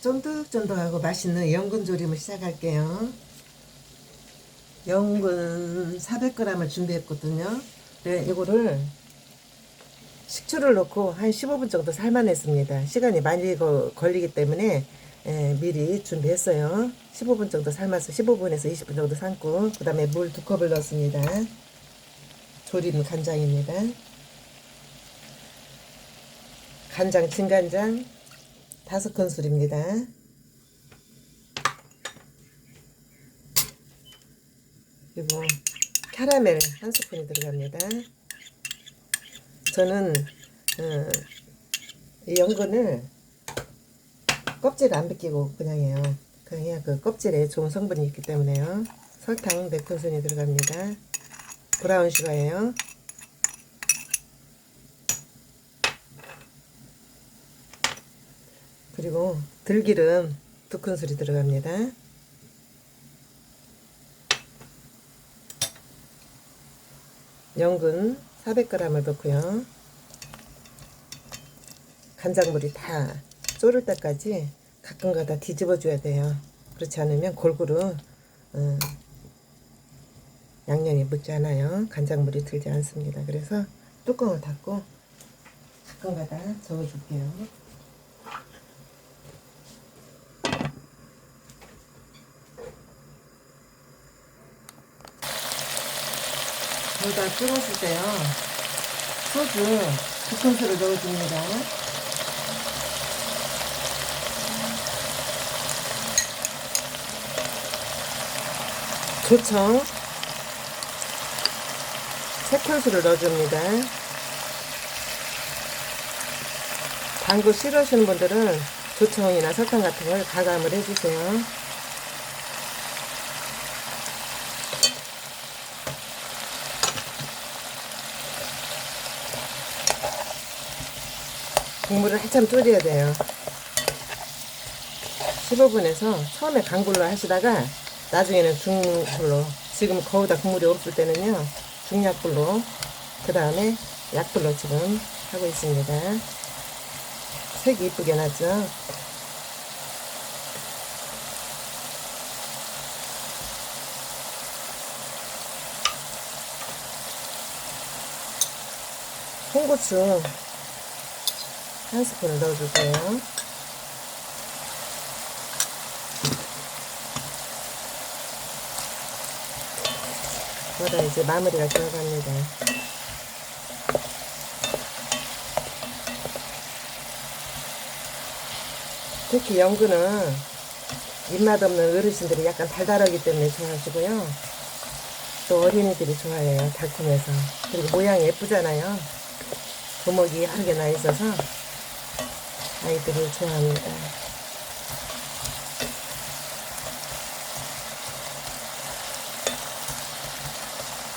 쫀득쫀득하고 맛있는 연근 조림을 시작할게요. 연근 400g을 준비했거든요. 네, 이거를 식초를 넣고 한 15분 정도 삶아냈습니다. 시간이 많이 거- 걸리기 때문에 예, 미리 준비했어요. 15분 정도 삶아서 15분에서 20분 정도 삶고 그 다음에 물 두 컵을 넣습니다. 조림 간장입니다. 간장, 진간장 다섯 큰술입니다. 그리고 캐러멜 한 스푼이 들어갑니다. 저는 어, 이 연근을 껍질 안 벗기고 그냥 해요. 그냥 그 껍질에 좋은 성분이 있기 때문에요. 설탕 4큰술이 들어갑니다. 브라운 슈가예요. 그리고 들기름 두 큰술이 들어갑니다. 연근 400g을 넣고요. 간장물이 다 졸을 때까지 가끔가다 뒤집어 줘야 돼요. 그렇지 않으면 골고루 어, 양념이 묻지 않아요. 간장물이 들지 않습니다. 그래서 뚜껑을 닫고 가끔가다 저어줄게요. 거기다 끓었을 때요. 소주 두 큰술을 넣어줍니다. 조청 세 큰술을 넣어줍니다. 단거 싫어하시는 분들은 조청이나 설탕 같은 걸 가감을 해주세요. 국물을 한참 졸여야 돼요. 15분에서 처음에 강불로 하시다가 나중에는 중불로 지금 거기다 국물이 없을 때는요 중약불로 그 다음에 약불로 지금 하고 있습니다. 색이 이쁘게 나죠? 홍고추 한 스푼을 넣어주세요. 거기다 이제 마무리가 들어갑니다. 특히 연근은 입맛 없는 어르신들이 약간 달달하기 때문에 좋아하시고요. 또 어린이들이 좋아해요. 달콤해서. 그리고 모양이 예쁘잖아요. 구멍이 여러 개나 있어서 아이들이 좋아합니다.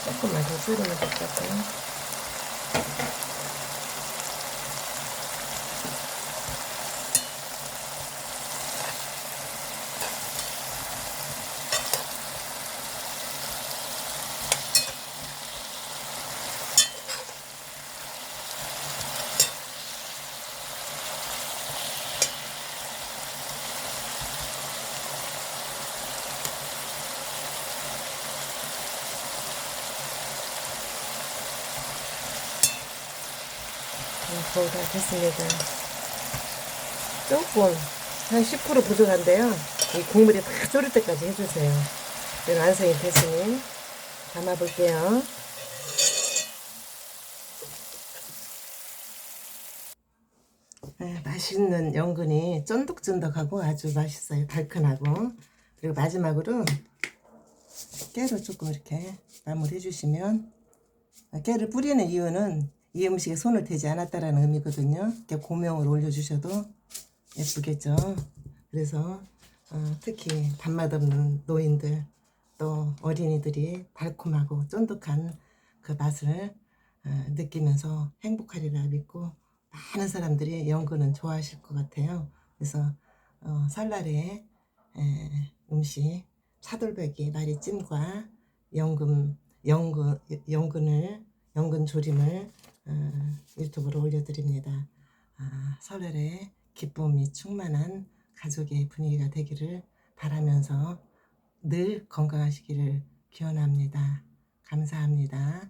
조금만 더 졸이면 될 것 같아요. 거의 다 됐습니다. 조금 한 10% 부족한데요. 이 국물이 다 졸을 때까지 해주세요. 네, 완성이 됐으니 담아볼게요. 네, 맛있는 연근이 쫀득쫀득하고 아주 맛있어요. 달큰하고. 그리고 마지막으로 깨를 조금 이렇게 마무리해 주시면 깨를 뿌리는 이유는 이 음식에 손을 대지 않았다라는 의미거든요. 이렇게 고명을 올려주셔도 예쁘겠죠. 그래서 어, 특히 밥맛 없는 노인들 또 어린이들이 달콤하고 쫀득한 그 맛을 어, 느끼면서 행복하리라 믿고 많은 사람들이 연근은 좋아하실 것 같아요. 그래서 어, 설날에 에, 음식 차돌박이 마리찜과 연금 연근 연근을 연근 조림을 어, 유튜브로 올려드립니다. 아, 설날에 기쁨이 충만한 가족의 분위기가 되기를 바라면서 늘 건강하시기를 기원합니다. 감사합니다.